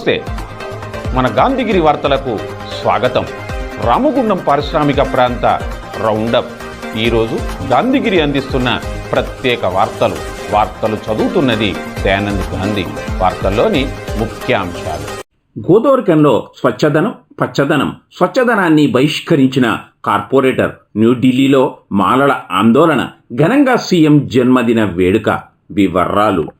నమస్తే. మన గాంధీగిరి వార్తలకు స్వాగతం. రామగుండం పారిశ్రామిక ప్రాంత రౌండప్. ఈరోజు గాంధీగిరి అందిస్తున్న ప్రత్యేక వార్తలు. వార్తలు చదువుతున్నది దయానంద్ గాంధీ. వార్తల్లోని ముఖ్యాంశాలు. గోదావరికంలో స్వచ్ఛదనం పచ్చదనం స్వచ్ఛదనాన్ని బహిష్కరించిన కార్పొరేటర్ న్యూఢిల్లీలో మాలల ఆందోళన ఘనంగా సీఎం జన్మదిన వేడుక వివరాలు.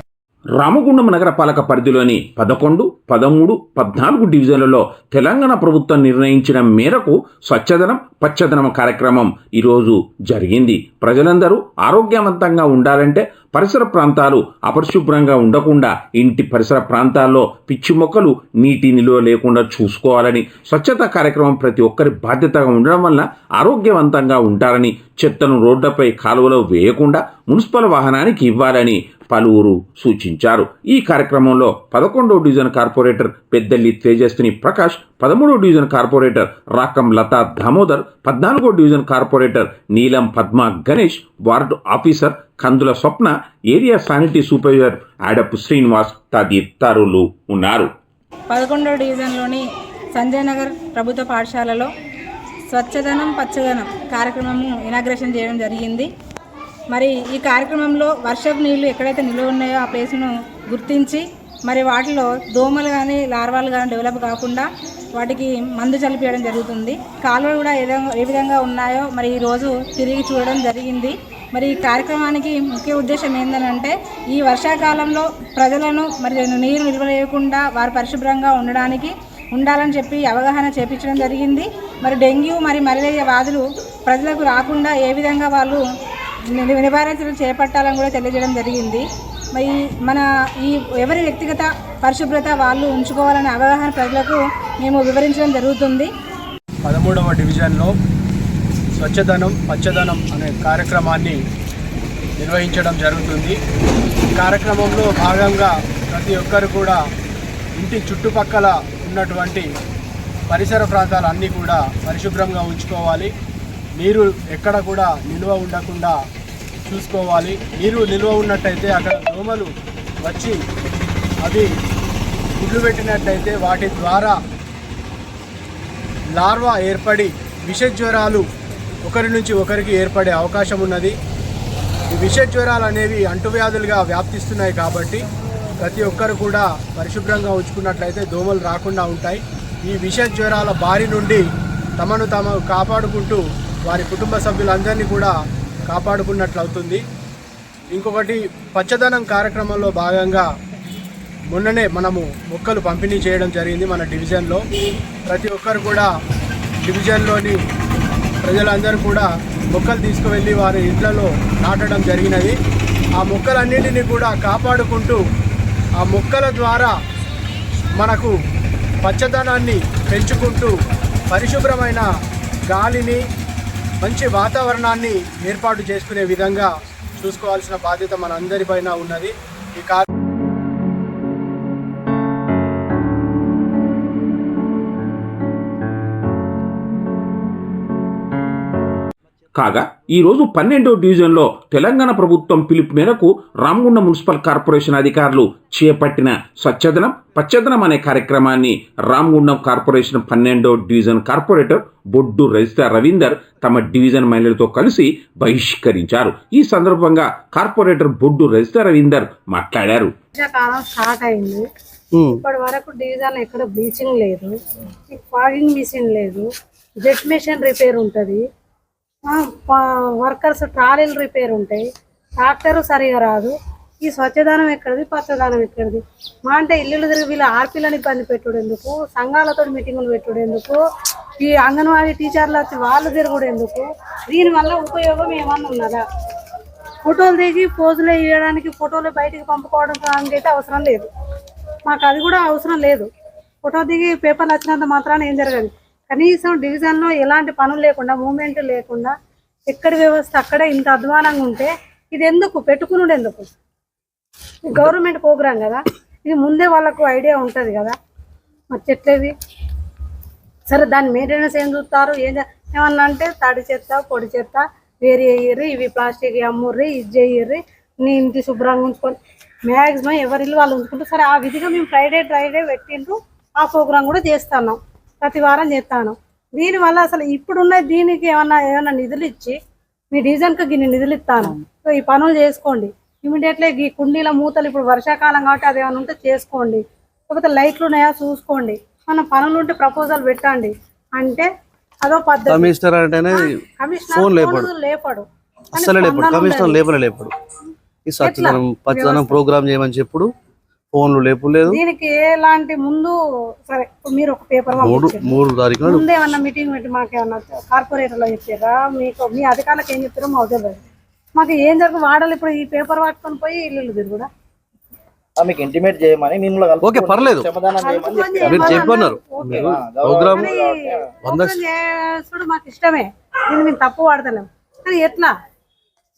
Ramagundam నగరపాలక పరిధిలోని పదకొండు పదమూడు పద్నాలుగు డివిజన్లలో తెలంగాణ ప్రభుత్వం నిర్ణయించిన మేరకు స్వచ్ఛదనం పచ్చదనం కార్యక్రమం ఈరోజు జరిగింది. ప్రజలందరూ ఆరోగ్యవంతంగా ఉండాలంటే పరిసర ప్రాంతాలు అపరిశుభ్రంగా ఉండకుండా ఇంటి పరిసర ప్రాంతాల్లో పిచ్చి మొక్కలు నీటి నిలువ లేకుండా చూసుకోవాలని స్వచ్ఛత కార్యక్రమం ప్రతి ఒక్కరి బాధ్యతగా ఉండడం వల్ల ఆరోగ్యవంతంగా ఉంటారని చెత్తను రోడ్లపై కాలువలో వేయకుండా మున్సిపల్ వాహనానికి ఇవ్వాలని పలువురు సూచించారు. ఈ కార్యక్రమంలో పదకొండో డివిజన్ కార్పొరేటర్ పెద్దల్లి తేజస్విని ప్రకాష్ పదమూడో డివిజన్ కార్పొరేటర్ రాకం లతా దామోదర్ పద్నాలుగో division corporator Neelam Padma Ganesh ward officer Kandula Swapna area sanitary supervisor Adapu Srinivas తదితరులు ఉన్నారు. పదకొండవ డివిజన్లోని సంజయ్ నగర్ ప్రభుత్వ పాఠశాలలో స్వచ్ఛదనం పచ్చదనం కార్యక్రమము ఇనాగ్రేషన్ చేయడం జరిగింది. మరి ఈ కార్యక్రమంలో వర్షపు నీళ్ళు ఎక్కడైతే నిల్వ ఉన్నాయో ఆ ప్లేస్ను గుర్తించి మరి వాటిలో దోమలు కానీ లార్వాలు కానీ డెవలప్ కాకుండా వాటికి మందు చల్లిపియడం జరుగుతుంది. కాలువలు కూడా ఏ ఏ విధంగా ఉన్నాయో మరి ఈరోజు తిరిగి చూడడం జరిగింది. మరి ఈ కార్యక్రమానికి ముఖ్య ఉద్దేశం ఏంటంటే ఈ వర్షాకాలంలో ప్రజలను మరి నీరు నిల్వలేయకుండా వారు పరిశుభ్రంగా ఉండడానికి ఉండాలని చెప్పి అవగాహన చేపించడం జరిగింది. మరి డెంగ్యూ మరి మలేరియా వ్యాధులు ప్రజలకు రాకుండా ఏ విధంగా వాళ్ళు ని- నివారించడం చేపట్టాలని కూడా తెలియజేయడం జరిగింది. మరి మన ఈ ఎవరి వ్యక్తిగత పరిశుభ్రత వాళ్ళు ఉంచుకోవాలనే అవగాహన ప్రజలకు మేము వివరించడం జరుగుతుంది. పదమూడవ డివిజన్లో స్వచ్ఛదనం పచ్చదనం అనే కార్యక్రమాన్ని నిర్వహించడం జరుగుతుంది. ఈ కార్యక్రమంలో భాగంగా ప్రతి ఒక్కరు కూడా ఇంటి చుట్టుపక్కల ఉన్నటువంటి పరిసర ప్రాంతాలన్నీ కూడా పరిశుభ్రంగా ఉంచుకోవాలి. నీరు ఎక్కడ కూడా నిల్వ ఉండకుండా చూసుకోవాలి. నీరు నిల్వ ఉన్నట్టయితే అక్కడ దోమలు వచ్చి అవి గుడ్లు పెట్టినట్టయితే వాటి ద్వారా లార్వా ఏర్పడి విష జ్వరాలు ఒకరి నుంచి ఒకరికి ఏర్పడే అవకాశం ఉన్నది. ఈ విష జ్వరాలు అనేవి అంటువ్యాధులుగా వ్యాప్తిస్తున్నాయి కాబట్టి ప్రతి ఒక్కరు కూడా పరిశుభ్రంగా ఉంచుకున్నట్లయితే దోమలు రాకుండా ఉంటాయి. ఈ విష జ్వరాల బారి నుండి తమను తాము కాపాడుకుంటూ వారి కుటుంబ సభ్యులందరినీ కూడా కాపాడుకున్నట్లు అవుతుంది ఇంకొకటి పచ్చదనం కార్యక్రమంలో భాగంగా మొన్ననే మనము మొక్కలు పంపిణీ చేయడం జరిగింది మన డివిజన్లో. ప్రతి ఒక్కరు కూడా డివిజన్లోని ప్రజలందరూ కూడా మొక్కలు తీసుకువెళ్ళి వారి ఇళ్ళలో నాటడం జరిగినది. ఆ మొక్కలన్నింటినీ కూడా కాపాడుకుంటూ ఆ మొక్కల ద్వారా మనకు పచ్చదనాన్ని పెంచుకుంటూ పరిశుభ్రమైన గాలిని మంచి వాతావరణాన్ని ఏర్పాటు చేసుకునే విధంగా చూసుకోవాల్సిన బాధ్యత మనందరిపైన ఉన్నది. ఈ కా కాగా ఈరోజు పన్నెండో డివిజన్లో తెలంగాణ ప్రభుత్వం పిలుపు మేరకు రామగుండం మున్సిపల్ కార్పొరేషన్ అధికారులు చేపట్టిన స్వచ్ఛదనం పచ్చదనం అనే కార్యక్రమాన్ని రామగుండం కార్పొరేషన్ పన్నెండో డివిజన్ కార్పొరేటర్ బొడ్డు రజిత రవీందర్ తమ డివిజన్ మహిళలతో కలిసి బహిష్కరించారు. ఈ సందర్భంగా కార్పొరేటర్ బొడ్డు రజిత రవీందర్ మాట్లాడారు. వర్షాకాలం స్టార్ట్ అయింది. ఇప్పటి వరకు డివిజన్ ఎక్కడ బ్లీచింగ్ లేదు. ఫాగింగ్ మిషన్ లేదు. జెట్ మిషన్ రిపేర్ ఉంటుంది. వర్కర్స్ ట్రాలీలు రిపేర్ ఉంటాయి. ట్రాక్టర్ సరిగా రాదు. ఈ స్వచ్ఛదానం ఎక్కడిది? పచ్చదనం ఎక్కడిది? మా అంటే ఇల్లు తిరిగి వీళ్ళ ఆర్పీలను ఇబ్బంది పెట్టుడు ఎందుకు? సంఘాలతో మీటింగులు పెట్టుడు ఎందుకు? ఈ అంగన్వాడీ టీచర్లు వచ్చి వాళ్ళు తిరుగుడు ఎందుకు? దీనివల్ల ఉపయోగం ఏమన్నా ఉన్నదా? ఫోటోలు దిగి పోజులు వేయడానికి ఫోటోలు బయటికి పంపుకోవడం దానికి అయితే అవసరం లేదు. మాకు అది కూడా అవసరం లేదు. ఫోటో దిగి పేపర్లు వచ్చినంత మాత్రాన ఏం జరగదు. కనీసం డివిజన్లో ఎలాంటి పనులు లేకుండా మూమెంట్ లేకుండా ఎక్కడ వ్యవస్థ అక్కడే ఇంత అధ్వానంగా ఉంటే ఇది ఎందుకు? పెట్టుకునుడు ఎందుకు? గవర్నమెంట్ ప్రోగ్రాం కదా. ఇది ముందే వాళ్ళకు ఐడియా ఉంటుంది కదా. మరి చెట్లేవి సరే దాని మెయింటెనెన్స్ ఏం చూస్తారు? ఏం ఏమన్నా అంటే తడి చెత్త పొడి చెత్త వేరే వేయర్రి ఇవి ప్లాస్టిక్ అమ్ముర్రి ఇది చేయర్రి నీ ఇంటి శుభ్రంగా ఉంచుకొని. మ్యాక్సిమం ఎవరి ఇల్లు వాళ్ళు ఉంచుకుంటారు. సరే ఆ విధిగా మేము ఫ్రైడే ఫ్రైడే పెట్టిండ్రు. ఆ ప్రోగ్రాం కూడా చేస్తున్నాం. ప్రతి వారం చేస్తాను. దీనివల్ల అసలు ఇప్పుడున్న దీనికి ఏమన్నా ఏమన్నా నిధులు ఇచ్చి మీ డివిజన్కి గిన్ని నిధులు ఇస్తాను సో ఈ పనులు చేసుకోండి. ఇమీడియట్లీ ఈ కుండీల మూతలు ఇప్పుడు వర్షాకాలం కాబట్టి అది ఏమైనా ఉంటే చేసుకోండి. లేకపోతే లైట్లు ఉన్నాయా చూసుకోండి. మన పనులు ఉంటే ప్రపోజల్ పెట్టండి. అంటే అదో పద్ధతి. కమిషనర్ అంటేనే కమిషనర్ ఫోన్ లేపాడు. కమిషనర్. లేపలే ఈ సత్యదనం పచ్చదనం ప్రోగ్రామ్ చేయమని చెప్పుడు ఫోన్లు లేపులేదు. దీనికి ఎలాంటి ముందు సరే మీరు ఒక పేపర్ మూడు మూడు తారీఖు ముందు ఏమన్నా మీటింగ్ పెట్టి మాకు ఏమన్నా కార్పొరేటర్లో చెప్పారా మీకు మీ అధికారులకు ఏం చెప్తారో మాకు తెలియదు. మాకు ఏం జరుగు వాడాలి ఇప్పుడు ఈ పేపర్ పట్టుకొని పోయి ఇల్లు తిరుగుడా ఆ, మీకు ఇంటిమేట్ చేయమని కలుపుకొని ఓకే, పర్లేదు. మీరు చెప్పన్నారు. ప్రోగ్రామ్ మాకు ఇష్టమే. దీన్ని మేము తప్పు కానీ ఎట్లా?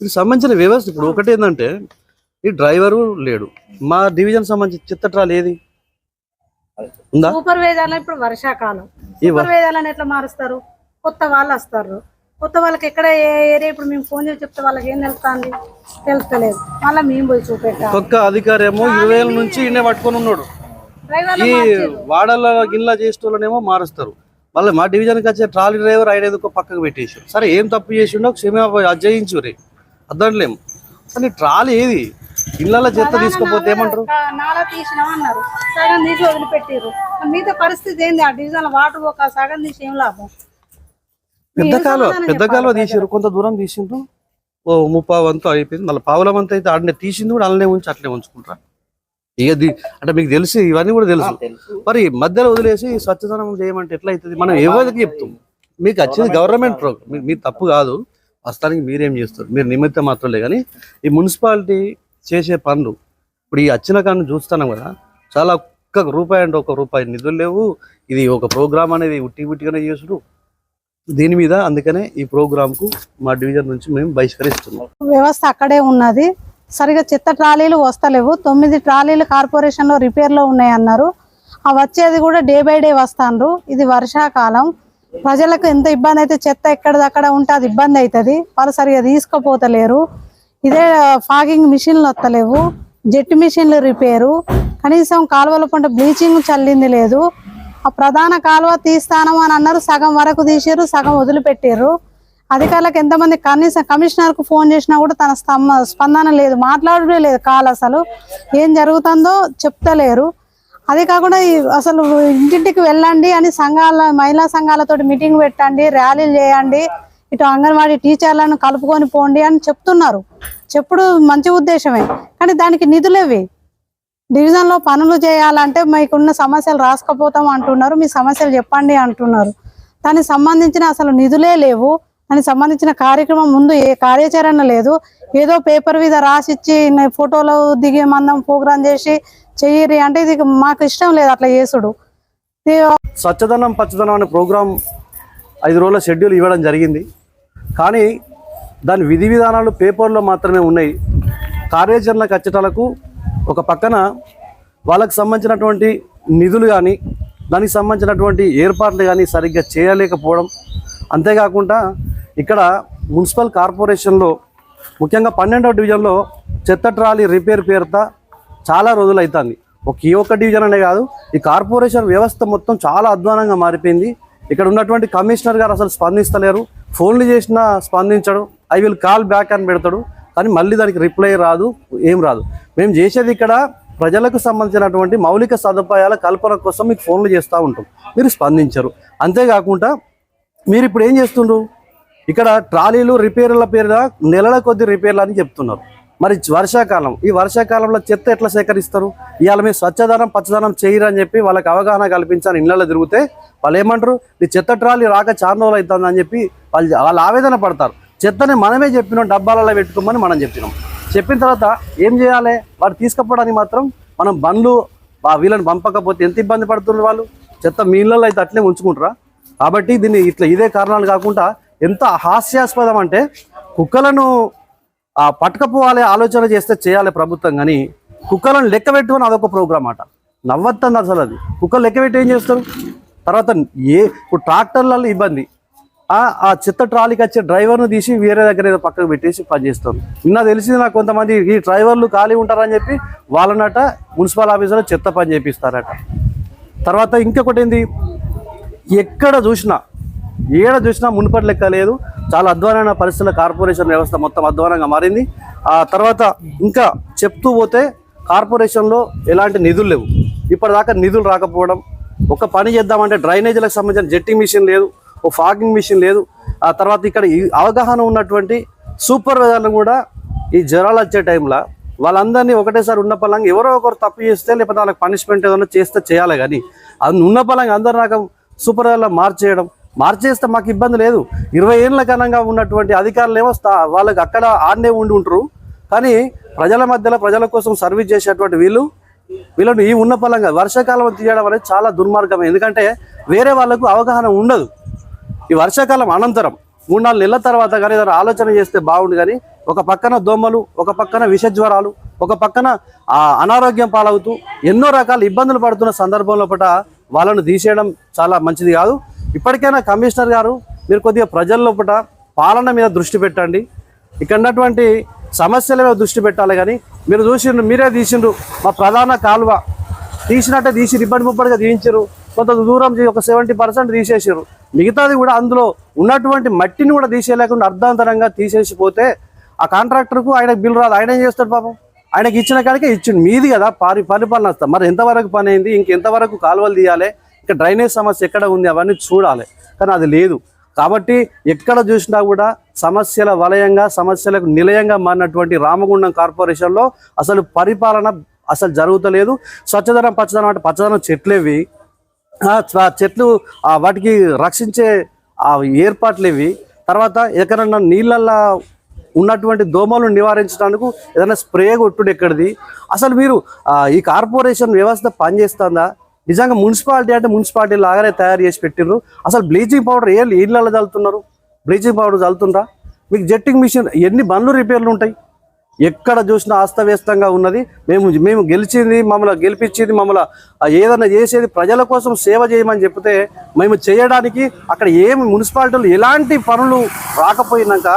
దీనికి సంబంధించిన వ్యవస్థ ఇప్పుడు ఒకటి ఏంటంటే ఈ డ్రైవరు లేడు. మా డివిజన్ సంబంధించి చిత్తట్రాలు ఏది? ఉందా? సూపర్వైజర్లు ఇప్పుడు వర్షాకాలం. ఈ వ- సూపర్వైజర్లను ఎట్లా మారుస్తారు? కొత్త వాళ్ళు వస్తారు. కొత్త వాళ్ళకి ఎక్కడ ఏ ఏరియా ఇప్పుడు మేము ఫోన్ చేసి చెప్తే వాళ్ళకి ఏం తెలుస్తుంది? తెలుస్తలేదు. మళ్ళీ మేము పోయి చూపెట్టాలి. ఒక్కొక్క అధికారి ఏమో ఇరవై ఏళ్ళ నుంచి ఈయన పట్టుకొని ఉన్నాడు. ఈ. వాడల గిల్లా చేసేటోళ్ళనేమో మారుస్తారు. మళ్ళీ మా డివిజన్కి వచ్చే ట్రాలీ డ్రైవర్ ఆయన ఎందుకో పక్కకు పెట్టేసి సరే ఏం తప్పు చేసిండో క్షమా అజ్జయించు రే అద్దంట్లేం కానీ ట్రాలీ ఏది? ఇళ్ళ చెత్త తీసుకుపోతే ఏమంటారు? నాలా తీసినాం అన్నారు. సగం తీసి వదిలిపెట్టిర్రు. మిగతా పరిస్థితి ఏంది? ఆ డివిజన్ వాటర్ ఒక సగం తీసి ఏం లాభం? పెద్ద కాలువ పెద్ద కాలువ? తీసిర్రు. కొంత దూరం తీసిండ్రు. ఓ ముప్పా వంతు అయిపోయింది. మళ్ళీ పావుల వంతు అయితే ఆడనే తీసింది కూడా అలానే ఉంచి అట్లే ఉంచుకుంటారా. ఇక అంటే మీకు తెలిసి ఇవన్నీ కూడా తెలుసు. మరి మధ్యలో వదిలేసి స్వచ్ఛతనం చేయమంటే ఎట్లా అవుతుంది మనం ఎవరికి చెప్తాం? మీకు వచ్చింది గవర్నమెంట్ ప్రోగ్రామ్. మీ- మీ తప్పు కాదు. ప్రస్తుతానికి మీరేం చేస్తారు? మీరు నిమిత్తం మాత్రమే కానీ ఈ మున్సిపాలిటీ చేసే పనులు. ఇప్పుడు ఈ వచ్చిన కానీ చూస్తున్నాం కదా చాలా ఒక్క రూపాయి అంటే ఒక రూపాయి నిధులు లేవు. ఇది ఒక ప్రోగ్రామ్ అనేది ఉట్టి ఉట్టిగానే చేసుడు దీని మీద అందుకనే ఈ ప్రోగ్రామ్కు మా డివిజన్ నుంచి మేము బహిష్కరిస్తున్నాం. వ్యవస్థ అక్కడే ఉన్నది. సరిగా చెత్త ట్రాలీలు వస్తలేవు. తొమ్మిది ట్రాలీలు కార్పొరేషన్లో రిపేర్లో ఉన్నాయి అన్నారు ఆ వచ్చేది కూడా డే బై డే వస్తాండ్రు. ఇది వర్షాకాలం. ప్రజలకు ఎంత ఇబ్బంది అయితే చెత్త ఎక్కడిదక్కడ ఉంటే అది ఇబ్బంది అవుతుంది. వాళ్ళు సరిగా తీసుకుపోతలేరు. ఇదే ఫాగింగ్ మిషన్లు వస్తలేవు. జెట్ మిషన్లు రిపేరు. కనీసం కాలువల పంట బ్లీచింగ్ చల్లింది లేదు. ఆ ప్రధాన కాలువ తీస్తాను అని అన్నారు. సగం వరకు తీసారు సగం వదిలిపెట్టారు. అధికారులకు ఎంతమంది కనీసం కమిషనర్కు ఫోన్ చేసినా కూడా తన స్తంభ స్పందన లేదు. మాట్లాడడం లేదు కాలు అసలు. ఏం జరుగుతుందో చెప్తలేరు. అది కాకుండా అసలు ఇంటింటికి వెళ్ళండి అని సంఘాల మహిళా సంఘాలతో మీటింగ్ పెట్టండి ర్యాలీలు చేయండి. ఇటు అంగన్వాడీ టీచర్లను కలుపుకొని పోండి అని చెప్తున్నారు. చెప్పుడు మంచి ఉద్దేశమే. కానీ దానికి నిధులేవి డివిజన్లో పనులు చేయాలంటే మీకున్న సమస్యలు రాసుకపోతాం అంటున్నారు. మీ సమస్యలు చెప్పండి అంటున్నారు. దానికి సంబంధించిన అసలు నిధులే లేవు. దానికి సంబంధించిన కార్యక్రమం ముందు ఏ కార్యాచరణ లేదు. ఏదో పేపర్ మీద రాసిచ్చి నే- ఫోటోలు దిగి మందం ప్రోగ్రామ్ చేసి చెయ్యరి అంటే ఇది మాకు ఇష్టం లేదు అట్లా చేసుడు. స్వచ్ఛదనం పచ్చదనం అనే ప్రోగ్రాం ఐదు రోజుల షెడ్యూల్ ఇవ్వడం జరిగింది. కానీ దాని విధి విధానాలు పేపర్లో మాత్రమే ఉన్నాయి. కార్యాచరణ కచ్చటాలకు ఒక పక్కన వాళ్ళకు సంబంధించినటువంటి నిధులు కానీ దానికి సంబంధించినటువంటి ఏర్పాట్లు కానీ సరిగ్గా చేయలేకపోవడం. అంతేకాకుండా ఇక్కడ మున్సిపల్ కార్పొరేషన్లో ముఖ్యంగా పన్నెండవ డివిజన్లో చెత్త ట్రాలీ రిపేర్ పేరుత చాలా రోజులు అవుతుంది ఒక ఈ ఒక్క డివిజన్ అనే కాదు ఈ కార్పొరేషన్ వ్యవస్థ మొత్తం చాలా అధ్వానంగా మారిపోయింది. ఇక్కడ ఉన్నటువంటి కమిషనర్ గారు అసలు స్పందిస్తలేరు. ఫోన్లు చేసినా స్పందించడు. ఐ విల్ కాల్ బ్యాక్ అని పెడతాడు. కానీ మళ్ళీ దానికి రిప్లై రాదు ఏం రాదు. మేము చేసేది ఇక్కడ ప్రజలకు సంబంధించినటువంటి మౌలిక సదుపాయాల కల్పన కోసం మీకు ఫోన్లు చేస్తూ ఉంటాం. మీరు స్పందించరు. అంతేకాకుండా మీరు ఇప్పుడు ఏం చేస్తుండ్రు? ఇక్కడ ట్రాలీలు రిపేర్ల పేరుగా నెలల కొద్ది రిపేర్లు అని చెప్తున్నారు. మరి వర్షాకాలం ఈ వర్షాకాలంలో చెత్త ఎట్లా సేకరిస్తారు? ఇవాళ మీరు స్వచ్ఛదనం పచ్చదనం చేయరు అని చెప్పి వాళ్ళకి అవగాహన కల్పించాలని ఇళ్ళలో తిరిగితే వాళ్ళు ఏమంటారు? ఈ చెత్త ట్రాలీ రాక చాలా రోజులు అవుతుంది అని చెప్పి వాళ్ళు వాళ్ళు ఆవేదన పడతారు. చెత్తని మనమే చెప్పినాం డబ్బాలలో పెట్టుకోమని మనం చెప్పినాం. చెప్పిన తర్వాత ఏం చేయాలి? వాడు తీసుకుపోవడానికి మాత్రం మనం బండ్లు ఆ వీళ్ళని పంపకపోతే ఎంత ఇబ్బంది పడుతున్నారు వాళ్ళు? చెత్త మీ ఇళ్ళలో అయితే అట్లే ఉంచుకుంటారా? కాబట్టి దీన్ని ఇట్లా ఇదే కారణాలు కాకుండా ఎంత హాస్యాస్పదం అంటే కుక్కలను ఆ పట్టకపోవాలి ఆలోచన చేస్తే చేయాలి ప్రభుత్వం కానీ కుక్కలను లెక్క పెట్టుకుని అదొక ప్రోగ్రామ్ అట. నవ్వత్తంది అసలు అది. కుక్కలు లెక్క పెట్టి ఏం చేస్తారు? తర్వాత ఏ ఇప్పుడు ట్రాక్టర్లలో ఇబ్బంది. ఆ చిత్త చెత్త ట్రాలీకి వచ్చే డ్రైవర్ను తీసి వేరే దగ్గర ఏదో పక్కకు పెట్టేసి పనిచేస్తారు. నిన్న తెలిసింది నాకు కొంతమంది ఈ డ్రైవర్లు ఖాళీ ఉంటారని చెప్పి వాళ్ళనట మున్సిపల్ ఆఫీసులో చెత్త పని చేపిస్తారట. తర్వాత ఇంకొకటి ఏంది? ఎక్కడ చూసినా ఏడ చూసినా మునుపటి లెక్క లేదు. చాలా అధ్వానమైన పరిస్థితుల కార్పొరేషన్ వ్యవస్థ మొత్తం అధ్వానంగా మారింది. ఆ తర్వాత ఇంకా చెప్తూ పోతే కార్పొరేషన్లో ఎలాంటి నిధులు లేవు. ఇప్పటిదాకా నిధులు రాకపోవడం ఒక పని చేద్దామంటే డ్రైనేజీలకు సంబంధించిన జెట్టింగ్ మిషన్ లేదు ఓ ఫాగింగ్ మిషన్ లేదు. ఆ తర్వాత ఇక్కడ ఈ అవగాహన ఉన్నటువంటి సూపర్వైజర్లు కూడా ఈ జ్వరాలు వచ్చే టైంలో వాళ్ళందరినీ ఒకటేసారి ఉన్న పలంగా ఎవరో ఒకరు తప్పు చేస్తే లేకపోతే వాళ్ళకి పనిష్మెంట్ ఏదైనా చేస్తే చేయాలి కానీ అది ఉన్న పలంగా అందరి రకం సూపర్వైజర్లో మార్చేయడం మార్చేస్తే మాకు ఇబ్బంది లేదు. ఇరవై ఏళ్ళ కాలంగా ఉన్నటువంటి అధికారులు ఏమో స్థా- వాళ్ళకి అక్కడ ఆడనే ఉండి ఉంటారు. కానీ ప్రజల మధ్యలో ప్రజల కోసం సర్వీస్ చేసేటువంటి వీళ్ళు వీళ్ళని ఈ ఉన్న పలంగా వర్షాకాలం తీయడం అనేది చాలా దుర్మార్గం ఎందుకంటే వేరే వాళ్ళకు అవగాహన ఉండదు. ఈ వర్షాకాలం అనంతరం మూడు నాలుగు నెలల తర్వాత కానీ ఏదైనా ఆలోచన చేస్తే బాగుండు కానీ ఒక పక్కన దోమలు ఒక పక్కన విష జ్వరాలు ఒక పక్కన అనారోగ్యం పాలవుతూ ఎన్నో రకాల ఇబ్బందులు పడుతున్న సందర్భంలో పట వాళ్ళను తీసేయడం చాలా మంచిది కాదు. ఇప్పటికైనా కమిషనర్ గారు మీరు కొద్దిగా ప్రజల లోపల పాలన మీద దృష్టి పెట్టండి. ఇక్కడ ఉన్నటువంటి సమస్యల మీద దృష్టి పెట్టాలి కానీ మీరు చూసిండ్రు మీరే తీసిండ్రు మా ప్రధాన కాలువ తీసినట్టే తీసి ఇబ్బంది ముప్పటిగా తీయించారు కొంత దూరం ఒక సెవెంటీ పర్సెంట్ తీసేసారు మిగతాది కూడా అందులో ఉన్నటువంటి మట్టిని కూడా తీసేయలేకుండా అర్ధాంతరంగా తీసేసిపోతే ఆ కాంట్రాక్టర్కు ఆయనకు బిల్లు రాదు. ఆయన ఏం చేస్తాడు పాపం? ఆయనకి ఇచ్చిన కాడికే ఇచ్చిండు. మీది కదా పారి పరిపాలన మరి ఎంతవరకు పని అయింది ఇంకెంతవరకు కాలువలు తీయాలి? ఇంకా డ్రైనేజ్ సమస్య ఎక్కడ ఉంది అవన్నీ చూడాలి. కానీ అది లేదు. కాబట్టి ఎక్కడ చూసినా కూడా సమస్యల వలయంగా సమస్యలకు నిలయంగా మారినటువంటి రామగుండం కార్పొరేషన్లో అసలు పరిపాలన అసలు జరుగుతలేదు. స్వచ్ఛదనం పచ్చదనం అంటే పచ్చదనం చెట్లేవి. ఆ చెట్లు వాటికి రక్షించే ఆ ఏర్పాట్లు ఇవి తర్వాత ఎక్కడన్నా నీళ్ళల్లో ఉన్నటువంటి దోమలు నివారించడానికి ఏదైనా స్ప్రే కొట్టుడు ఎక్కడిది? అసలు మీరు ఈ కార్పొరేషన్ వ్యవస్థ పనిచేస్తుందా? నిజంగా మున్సిపాలిటీ అంటే మున్సిపాలిటీ లాగానే తయారు చేసి పెట్టిర్రు. అసలు బ్లీచింగ్ పౌడర్ ఏ ఇళ్ళల్లో చల్లుతున్నారు? బ్లీచింగ్ పౌడర్ చల్లుతుండ్రా మీకు జెట్టింగ్ మిషన్ ఎన్ని బండ్లు రిపేర్లు ఉంటాయి? ఎక్కడ చూసినా అస్తవ్యస్తంగా ఉన్నది. మేము మేము గెలిచింది మమ్మల్ని గెలిపించింది మమ్మల్ని ఏదైనా చేసేది ప్రజల కోసం సేవ చేయమని చెప్తే మేము చేయడానికి అక్కడ ఏమి మున్సిపాలిటీలు ఎలాంటి పనులు రాకపోయినాక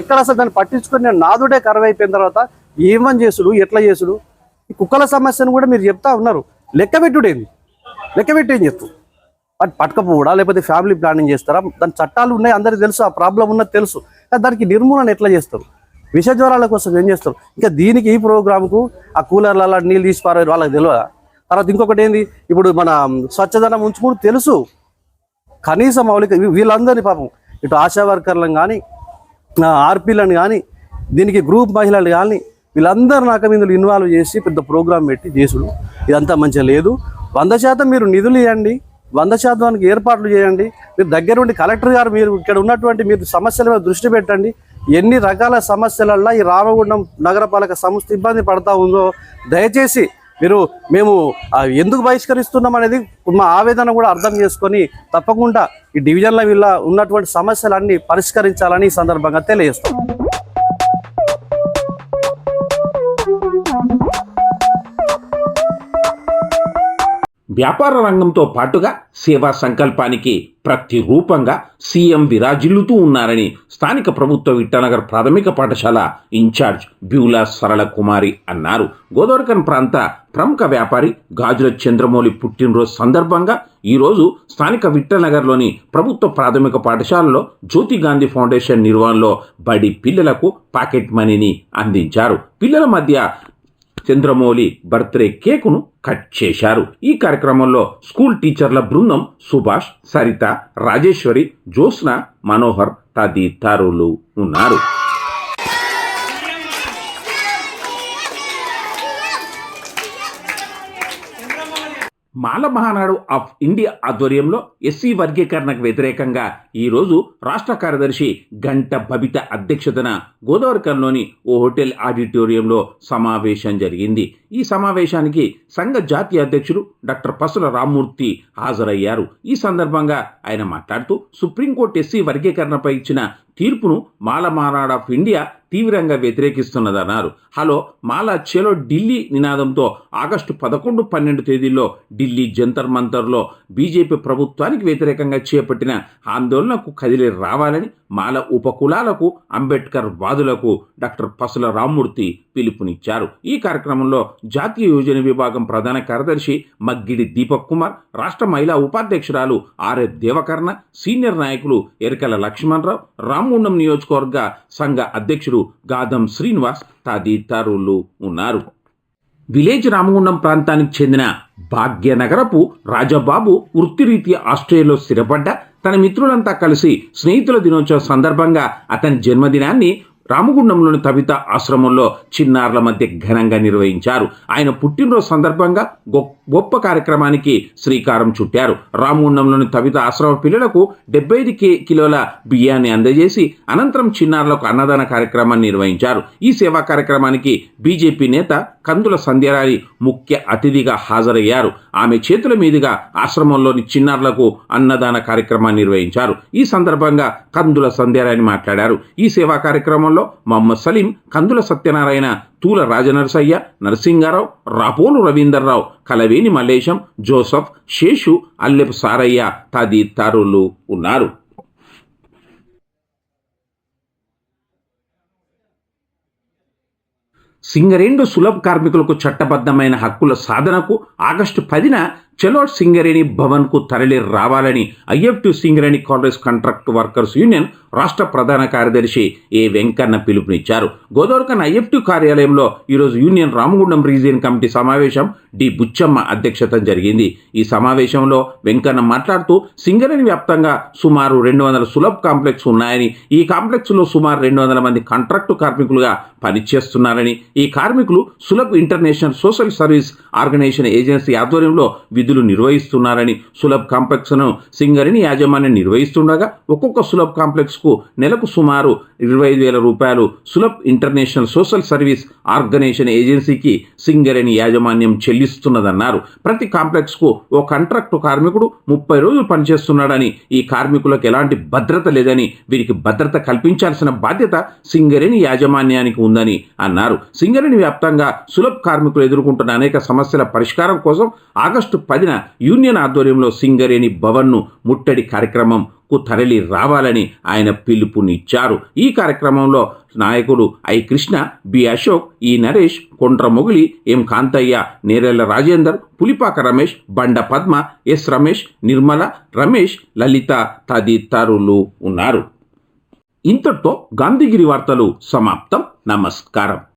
ఎక్కడ అసలు దాన్ని పట్టించుకొని నేను నాదుడే అయిపోయిన తర్వాత ఏమని చేసుడు ఎట్లా చేసుడు ఈ కుక్కల సమస్యను కూడా మీరు చెప్తా ఉన్నారు. లెక్క పెట్టుడేంది? లెక్క పెట్టి ఏం చేస్తాం అది పట్టకపోవడా? లేకపోతే ఫ్యామిలీ ప్లానింగ్ చేస్తారా? దాని చట్టాలు ఉన్నాయి అందరికీ తెలుసు ఆ ప్రాబ్లం ఉన్నది తెలుసు. దానికి నిర్మూలన ఎట్లా చేస్తారు? విష జ్వరాల కోసం ఏం చేస్తారు? ఇంకా దీనికి ఈ ప్రోగ్రామ్కు ఆ కూలర్లలో నీళ్ళు తీసి వాళ్ళకి తెలియదా? తర్వాత ఇంకొకటి ఏంది? ఇప్పుడు మన స్వచ్ఛదనం ఉంచుకుంటూ తెలుసు. కనీస మౌలిక వీళ్ళందరినీ పాపం ఇటు ఆశా వర్కర్లను కానీ ఆర్పీలను కానీ దీనికి గ్రూప్ మహిళలు కానీ వీళ్ళందరూ నాకు ఇందులో ఇన్వాల్వ్ చేసి పెద్ద ప్రోగ్రామ్ పెట్టి చేసుడు. ఇదంతా మంచిగా లేదు. వంద శాతం మీరు నిధులు ఇవ్వండి వంద శాతానికి ఏర్పాట్లు చేయండి. మీరు దగ్గరుండి కలెక్టర్ గారు మీరు ఇక్కడ ఉన్నటువంటి మీరు సమస్యల మీద దృష్టి పెట్టండి. ఎన్ని రకాల సమస్యలల్లో ఈ రామగుండం నగరపాలక సంస్థ ఇబ్బంది పడతా ఉందో దయచేసి మీరు మేము ఎందుకు బహిష్కరిస్తున్నాం అనేది మా ఆవేదన కూడా అర్థం చేసుకొని తప్పకుండా ఈ డివిజన్ల వీళ్ళ ఉన్నటువంటి సమస్యలన్నీ పరిష్కరించాలని ఈ సందర్భంగా తెలియజేస్తాం వ్యాపార రంగంతో పాటుగా సేవా సంకల్పానికి ప్రతిరూపంగా సీఎం విరాజిల్లుతూ ఉన్నారని స్థానిక ప్రభుత్వ విట్టనగర్ ప్రాథమిక పాఠశాల ఇన్ఛార్జ్ బ్యూలా సరళ కుమారి అన్నారు. గోదావరికన్ ప్రాంత ప్రముఖ వ్యాపారి గాజుల చంద్రమౌళి పుట్టినరోజు సందర్భంగా ఈరోజు స్థానిక విట్టనగర్లోని ప్రభుత్వ ప్రాథమిక పాఠశాలలో జ్యోతి గాంధీ ఫౌండేషన్ నిర్వహణలో బడి పిల్లలకు పాకెట్ మనీని అందించారు. పిల్లల మధ్య చంద్రమౌళి బర్త్డే కేకును కట్ చేశారు. ఈ కార్యక్రమంలో స్కూల్ టీచర్ల బృందం సుభాష్ సరిత రాజేశ్వరి జ్యోత్స్న మనోహర్ తదితరులు ఉన్నారు. మాల మహానాడు ఆఫ్ ఇండియా ఆధ్వర్యంలో ఎస్సీ వర్గీకరణకు వ్యతిరేకంగా ఈరోజు రాష్ట్ర కార్యదర్శి గంట బబిత అధ్యక్షతన గోదావరికంలోని ఓ హోటల్ ఆడిటోరియంలో సమావేశం జరిగింది. ఈ సమావేశానికి సంఘ జాతీయ అధ్యక్షుడు డాక్టర్ పసుల రామ్మూర్తి హాజరయ్యారు. ఈ సందర్భంగా ఆయన మాట్లాడుతూ సుప్రీంకోర్టు ఎస్సీ వర్గీకరణపై ఇచ్చిన తీర్పును మాల మహానాడు ఆఫ్ ఇండియా తీవ్రంగా వ్యతిరేకిస్తున్నదన్నారు. హలో మాలా చేలో ఢిల్లీ నినాదంతో ఆగస్టు పదకొండు పన్నెండు తేదీల్లో ఢిల్లీ జంతర్ మంతర్లో బీజేపీ ప్రభుత్వానికి వ్యతిరేకంగా చేపట్టిన ఆందోళనకు కదిలి రావాలని మాల ఉపకులాలకు అంబేద్కర్ వాదులకు డాక్టర్ పసుల రామ్మూర్తి పిలుపునిచ్చారు. ఈ కార్యక్రమంలో జాతీయ యోజన విభాగం ప్రధాన కార్యదర్శి మగ్గిడి దీపక్ కుమార్ రాష్ట్ర మహిళా ఉపాధ్యక్షురాలు ఆర్ఏ దేవకర్ణ సీనియర్ నాయకులు ఎరకల లక్ష్మణరావు రామగుండం నియోజకవర్గ సంఘ అధ్యక్షుడు గాదం శ్రీనివాస్ తదితరులు ఉన్నారు. విలేజ్ రామగుండం ప్రాంతానికి చెందిన భాగ్యనగరపు రాజబాబు వృత్తిరీత్యా ఆస్ట్రేలియాలో స్థిరపడ్డ తన మిత్రులంతా కలిసి స్నేహితుల దినోత్సవం సందర్భంగా అతని జన్మదినాన్ని రామగుండంలోని తవిత ఆశ్రమంలో చిన్నారుల మధ్య ఘనంగా నిర్వహించారు. ఆయన పుట్టినరోజు సందర్భంగా గొప్ప గొప్ప కార్యక్రమానికి శ్రీకారం చుట్టారు. రామగుండంలోని తవిత ఆశ్రమ పిల్లలకు డెబ్బై ఐదు కే కిలోల బియ్యాన్ని అందజేసి అనంతరం చిన్నారులకు అన్నదాన కార్యక్రమాన్ని నిర్వహించారు. ఈ సేవా కార్యక్రమానికి బీజేపీ నేత కందుల సంధ్యారాణి ముఖ్య అతిథిగా హాజరయ్యారు. ఆమె చేతుల మీదుగా ఆశ్రమంలోని చిన్నారులకు అన్నదాన కార్యక్రమాన్ని నిర్వహించారు. ఈ సందర్భంగా కందుల సంధ్యారాణి మాట్లాడారు. ఈ సేవా కార్యక్రమంలో మహమ్మద్ సలీం కందుల సత్యనారాయణ తూల రాజనరసయ్య నరసింగారావు రాపోలు రవీందర్రావు కలవేని మల్లేశం జోసఫ్ శేషు అల్లెపు సారయ్య తదితరులు ఉన్నారు. సింగరేణి సులభ కార్మికులకు చట్టబద్ధమైన హక్కుల సాధనకు ఆగస్టు పదిన చలో సింగరేణి భవన్కు తరలి రావాలని IFT Singareni Congress contract workers union రాష్ట్ర ప్రధాన కార్యదర్శి ఏ వెంకన్న పిలుపునిచ్చారు. గోదావరికన్న ఐఎఫ్టి కార్యాలయంలో ఈరోజు యూనియన్ రామగుండం రీజియన్ కమిటీ సమావేశం డి బుచ్చమ్మ అధ్యక్షత జరిగింది. ఈ సమావేశంలో వెంకన్న మాట్లాడుతూ సింగరేణి వ్యాప్తంగా సుమారు రెండు వందల సులభ్ కాంప్లెక్స్ ఉన్నాయని ఈ కాంప్లెక్స్లో సుమారు రెండు వందల మంది కాంట్రాక్టు కార్మికులుగా పనిచేస్తున్నారని ఈ కార్మికులు Sulabh international social service organisation agency ఆధ్వర్యంలో వైద్యులు నిర్వహిస్తున్నారని సులభ్ కాంప్లెక్స్ను సింగరేణి యాజమాన్యం నిర్వహిస్తుండగా ఒక్కొక్క సులభ్ కాంప్లెక్స్కు నెలకు సుమారు ఇరవై ఐదు వేల రూపాయలు Sulabh international social service organisation ఏజెన్సీకి సింగరేణి యాజమాన్యం చెల్లిస్తున్నదన్నారు. ప్రతి కాంప్లెక్స్కు ఓ కాంట్రాక్టు కార్మికుడు ముప్పై రోజులు పనిచేస్తున్నాడని ఈ కార్మికులకు ఎలాంటి భద్రత లేదని వీరికి భద్రత కల్పించాల్సిన బాధ్యత సింగరేణి యాజమాన్యానికి ఉందని అన్నారు. సింగరేణి వ్యాప్తంగా సులభ్ కార్మికులు ఎదుర్కొంటున్న అనేక సమస్యల పరిష్కారం కోసం ఆగస్టు పదిన యూనియన్ ఆధ్వర్యంలో సింగరేణి భవన్ను ముట్టడి కార్యక్రమం కు తరలి రావాలని ఆయన పిలుపునిచ్చారు. ఈ కార్యక్రమంలో నాయకులు ఐ కృష్ణ బి అశోక్ ఈ నరేష్ కొండ్ర మొగిలి ఎం కాంతయ్య నేరెళ్ళ రాజేందర్ పులిపాక రమేష్ బండ పద్మ ఎస్ రమేష్ నిర్మల రమేష్ లలిత తదితరులు ఉన్నారు. ఇంతటితో గాంధీగిరి వార్తలు సమాప్తం. నమస్కారం.